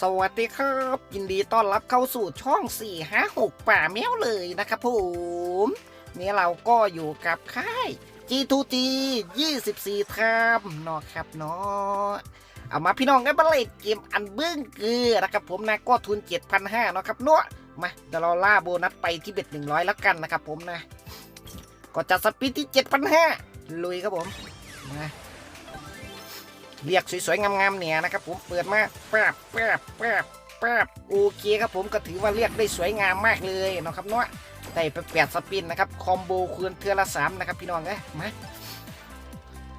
สวัสดีครับ ยินดีต้อนรับเข้าสู่ช่อง4 5 6ป่าแมวเลยนะครับผมนี่เราก็อยู่กับค่าย G2G 24ทามเนาะครับเนาะเอามาพี่น้องกันบันเลยเกมอันเบื้องเกือนะครับผมนะก็ทุน 7,500เนาะครับเนาะมาเดี๋ยวเราล่าโบนัสไปที่เบ็ด100 แล้วกันนะครับผมนะ ก็จะสปีดที่ 7,500ลุยครับผมมา เรียกสวยๆงามๆเนี่ยนะครับผมเปิดมาแป๊บแป๊บแป๊บแป๊บโอเคครับผมก็ถือว่าเรียกได้สวยงามมากเลยนะครับเนาะได้ไปแปดสปินนะครับคอมโบคูณเทือละสามนะครับพี่น้องเอ้ยมา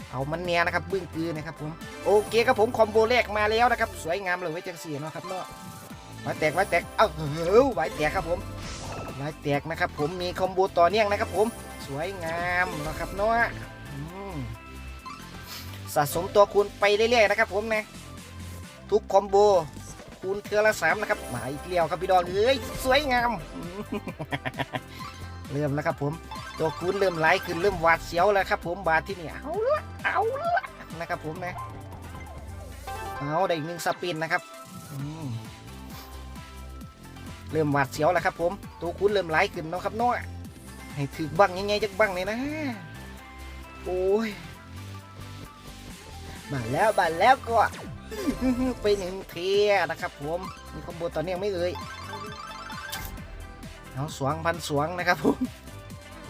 เอามันเนี่ยนะครับบึ้งกือนะครับผมโอเคครับผมคอมโบแรกมาแล้วนะครับสวยงามเลยไว้จังสีเนาะครับเนาะไว้แตกไว้แตกเอ้าเฮ้ยไว้แตกครับผมไว้แตกนะครับผมมีคอมโบต่อเนื่องนะครับผมสวยงามนะครับเนาะอืม สะสมตัวคูณไปเรื่อยๆนะครับผมนะทุกคอมโบคูณเทือละสามนะครับมาอีกเลียวครับพี่ดอนเอ้ยสวยงาม เริ่มแล้วครับผม ตัวคูณเริ่มไหลขึ้นเริ่มหวาดเสียวแล้วครับผมบาทที่นี่เอาละเอาละนะครับผมนะเอาได้อีกหนึ่งสปินนะครับเริ่มหวาดเสียวแล้วครับผม ตัวคูณเริ่มไหลขึ้นเนาะครับเนาะให้ถือบังยังไงจักบังเลยนะ โอ้ย มาแล้วมาแล้วก็ไปหนึ่งเทียนะครับผมมีคอมโบตอนนี้ยังไม่เลยเอาสวงพันสวงนะครับผม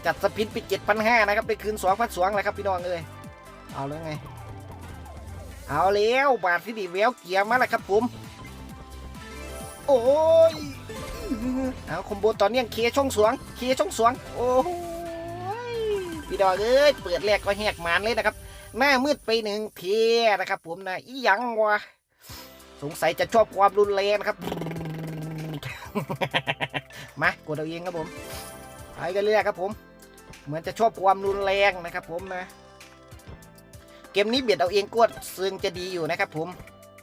จัดสปินปิดเจ็ดพันห้านะครับไปคืนสวงพันสวงเลยครับพี่น้องเลยเอาแล้วไง เอาแล้วบาทที่ดีแววเกียร์มาแล้วครับผม โอ้ยเอาคอมโบตอนนี้ยังเคช่องสวงเคช่องสวงโอ้ยพี่ดอกเอ้ยเปิดแรกก็แหกมานเลยนะครับ หน้ามืดไปหนึ่งเทียนะครับ ผมนะอีหยังวะสงสัยจะชอบความรุนแรงนะครับ มากดเอาเองครับผมไปกันเรื่อยครับผม เหมือนจะชอบความรุนแรงนะครับ ผมนะ เกมนี้เบียดเอาเองกดซึ่งจะดีอยู่นะครับ ผม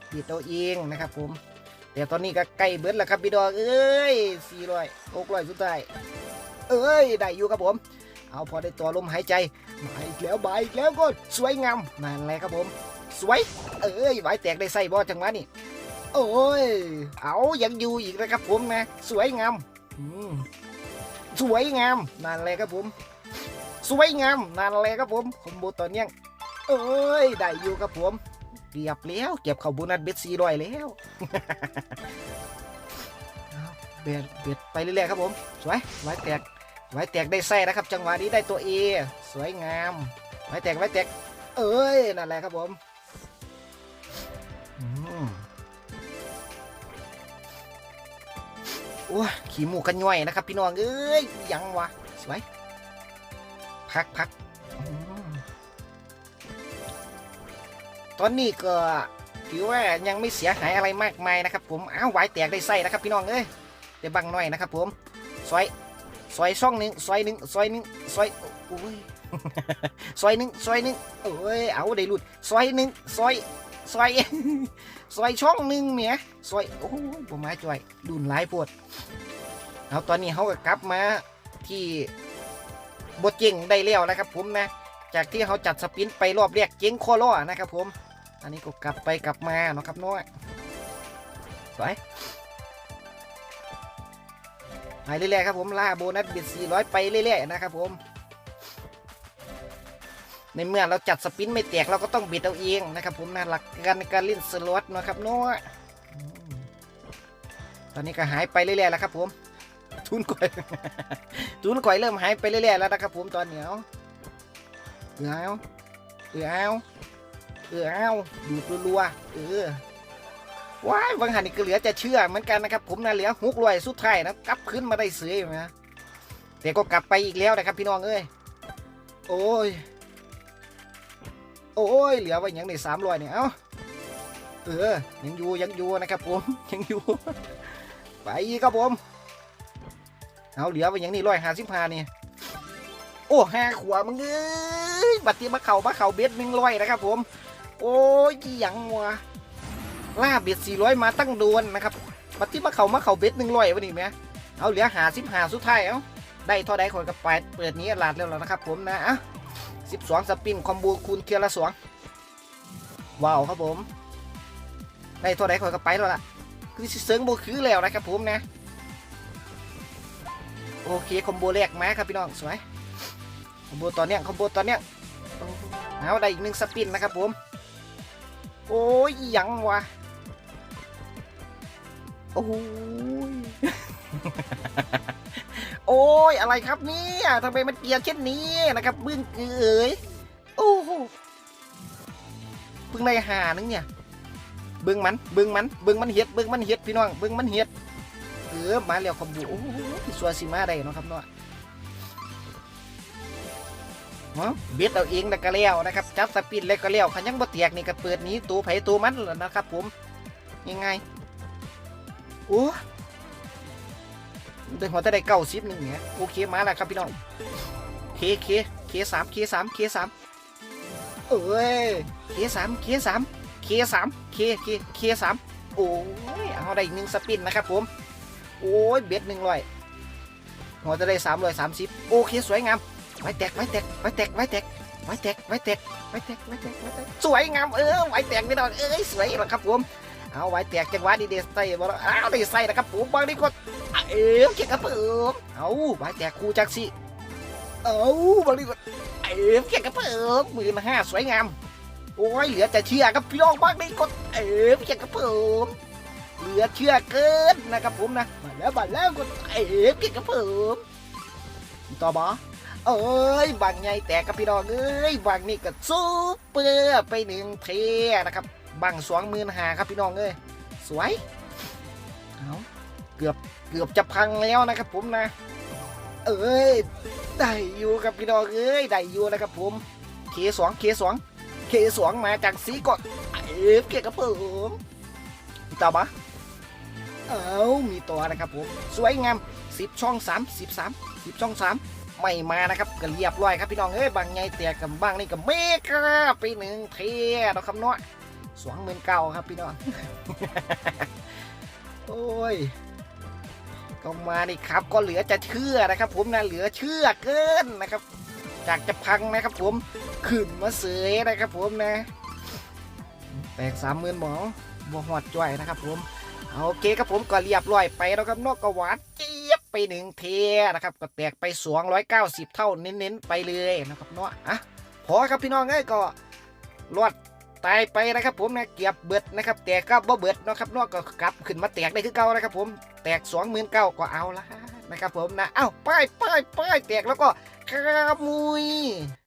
เบียดเอาเองนะครับ ผมแต่ตอนนี้ก็ใกล้เบิดแล้วครับพี่ดอกเอ้ยสี่ร้อยหกร้อยสุดท้ายเอ้ยได้อยู่ครับผม เอาพอได้ตัวลมหายใจมาอีกแล้วบายอีกแล้วก็สวยงามนั่นแหละครับผม สวย เอ้ยไหวแตกได้ใส่บอจังหวะนี่โอ้ย เอายังอยู่อีกนะครับผมนะ สวยงามสวยงามนั่นแหละครับผม สวยงามนั่นแหละครับผมคอมโบตอนเนี้ยเอ้ยได้อยู่ครับผมเรียบแล้วเก็บเข้าโบูนัสเบ็ดสี่ร้อยแล้วเบียดเบียดไปเรื่อยๆครับผม สวยไว้แตก ไว้แตกได้ไส้นะครับ จังหวะนี้ได้ตัวเอสวยงาม ไว้แตกไว้แตก เอ้ยนั่นแหละครับผมอืมโอ้ขี้หมูกันย่อยนะครับ พี่น้องเอ้ยยังวะสวยพักพักอตอนนี้ก็ถือว่ายังไม่เสียหายอะไรมากมายนะครับ ผมอ้าวไว้แตกได้ไส้นะครับ พี่น้องเอ้ยเดี๋ยวบังหน่อยนะครับ ผมซอย ซอยช่องหนึ่งซอยหนึ่งซอยหนึ่งซอยโอ้ยซอยหนึ่งซอยหนึ่งเอ้ยเอาได้หลุดซอยหนึ่งซอยซอยซอยช่องหนึ่งเมียซอยโอ้ยผมมาจ่อยดุนหลายปวดเอาตอนนี้เขาก็กลับมาที่บทเก่งได้แล้วนะครับผมนะ จากที่เขาจัดสปินไปรอบแรกเจ๊งโคโลนะครับผม อันนี้ก็กลับไปกลับมาเนาะครับน้อยสวย ไปเรื่อยๆครับผมล่าโบนัสบิด400 ไปเรื่อยๆนะครับผม ในเมื่อเราจัดสปินไม่แตกเราก็ต้องบิดเอาเองนะครับผมนะหลักการในการเล่นสล็อตนะครับเน้อยตอนนี้ก็หายไปเรื่อยๆแล้วครับผมทุนก่อยทุนก่อยเริ่มหายไปเรื่อยๆแล้วนะครับผมตอนเหนียวเออเอาเออเอาเออเอาดูดรัวเออ ว้ายวังหันนี่ก็เหลือจะเชื่อเหมือนกันนะครับ ผมนะเหลือหกรวยสุดท้ายนะกลับขึ้นมาได้เสืออยู่นะแต่ก็กลับไปอีกแล้วนะครับพี่น้องเอ้ยโอ้ยโอ้ยเหลือไว้ยังในสามรอยเนี่ยเอ้าเออยังอยู่ยังอยู่นะครับผมยังอยู่ไปอีกครับผมเอาเหลือไว้ยังนี่รอยห้าสิบห้านี่โอ้ห้าขวบมึงเอ้ยบัตรที่มาเข่ามาเข่าเบ็ดหนึ่งรอยนะครับผม โอ้ยยังวะ ล่าเบ็ดสี่ร้อยมาตั้งโดนนะครับบัตรที่มาเขามาเขาเบ็ดหนึ่งร้อยวะนี่แม่เอาเหลือหาสิบหาสุดท้ายเอ้าได้ท่าใดคนกับไปเปิดนี้ลาดแล้วแล้วนะครับผมนะอะ12สปินคอมโบคูณเทียละสองว้าวครับผม ได้ตัวไหนคอยก็ไปแล้วล่ะคือเสิเซิงโบคือแล้วนะครับผมนะ โอเคคอมโบแรกไหมครับพี่น้องสวยคอมโบตอนเนี้ยคอมโบตอนเนี้ยเอาได้อีกหนึ่งสปินนะครับผม โอ้ยยังวะ โอ้ย โอ้ย อะไรครับเนี่ยทำไมมันเกลียร์เช่นนี้นะครับ บึ้งเอ๋ยโอ้โหเพิ่งได้หานึงเนี่ย เบิ้งมัน เบิ้งมัน เบิ้งมันเฮ็ด เบิ้งมันเฮ็ดพี่น้อง เบิ้งมันเฮ็ดเออมาแล้วคอมโบโอ้โหสัวสิมาได้เนาะครับเนาะเนาะเบ็ดเอาเองแล้วก็แล้วนะครับ จับสปินแล้วก็แล้วขันยังบ่เตียกนี่ก็เปิดนี้ตัวไผ่ตัวมันแล้วนะครับผมยังไง โอ้เดี๋ยวหัวจะได้เก้าสิบหนึ่งเนี่ยโอเคมาแล้วครับพี่น้องเคเคเคสามเคสามเคสามเอ้ยเคสามเคสามเคสามเคเคเคสามโอ้ยเอาได้อีกหนึ่งสปินนะครับผม โอ้ยเบ็ดหนึ่งร้อยหัวจะได้สามร้อยสามสิบโอเคสวยงามไว้แตกไว้แตกไว้แตกไว้แตกไว้แตกไว้แตกไว้แตกไว้แตกสวยงามเออไว้แตกนี่ดอกเอ้ยสวยแล้วครับผม เอาไว้แตกจังหวะดีเดสใส่บ่แล้วอ้าวได้ใส่นะครับผมบางทีก็เอ๋เก่งครับผมเอาไว้แตกคูจักสิเอาบางทีก็เอ๋เก่งครับผมมื่นห้าสวยงามโอ้ยเหลือแต่เชื่อครับพี่น้องบางทีก็เอ๋เก่งครับผมเหลือเชื่อเกินนะครับผมนะมาแล้วมาแล้วก็เอ๋เก่งกับผมต่อบอเอ้ยบางไงแตกกับพี่น้องเอ้ยบางนี่ก็ซูเปอร์ไปหนึ่งเทนะครับ บางสองหมื่นหาครับพี่น้องเอ้ยสวยเอาเกือบเกือบจะพังแล้วนะครับผมนะ เอ้ยได้อยู่ครับพี่น้องเอ้ยได้อยู่นะครับผมเคสองเคสองเคสองมาจากสีกดเอ๋เก่งกับผมต่อปะเอามีตัวนะครับผมสวยงามสิบช่องสามสิบสามสิบช่องสามไม่มานะครับก็เรียบร้อยครับพี่น้องเอ้ยบางไงเตียกับบางนี่ก็เมกะไปหนึ่งเทียเราคำนาะ สองหมื่นเก้าครับพี่น้อง โอ้ยก็มานี่ครับ ก็เหลือจะเชื่อนะครับ ผมนะเหลือเชื่อเกินนะครับ จากจะพังนะครับ ผมขึ้นมาเสยนะครับ ผมนะ แตกสามหมื่นหมอบวหอดจ้อยนะครับ ผมโอเคครับผมก็เรียบร้อยไปแล้วครับนอกกหวานเจี๊ยบไปหนึ่งเทนะครับ ก็แตกไปสองร้อยเก้าสิบเท่าเน้นๆไปเลยนะครับเนาะอะพอครับพี่น้องเอ้ยก็รอด ตายไปนะครับผมนะเกียบเบิดนะครับแตกก็บ่เบิดเนาะครับเนอกก็กลับขึ้นมาแตกได้คือเก่านะครับผมแตกสองหมื่นเก้าก็เอาละนะครับผมนะเอ้าป้ายป้ายป้ายแตกแล้วก็ขมุย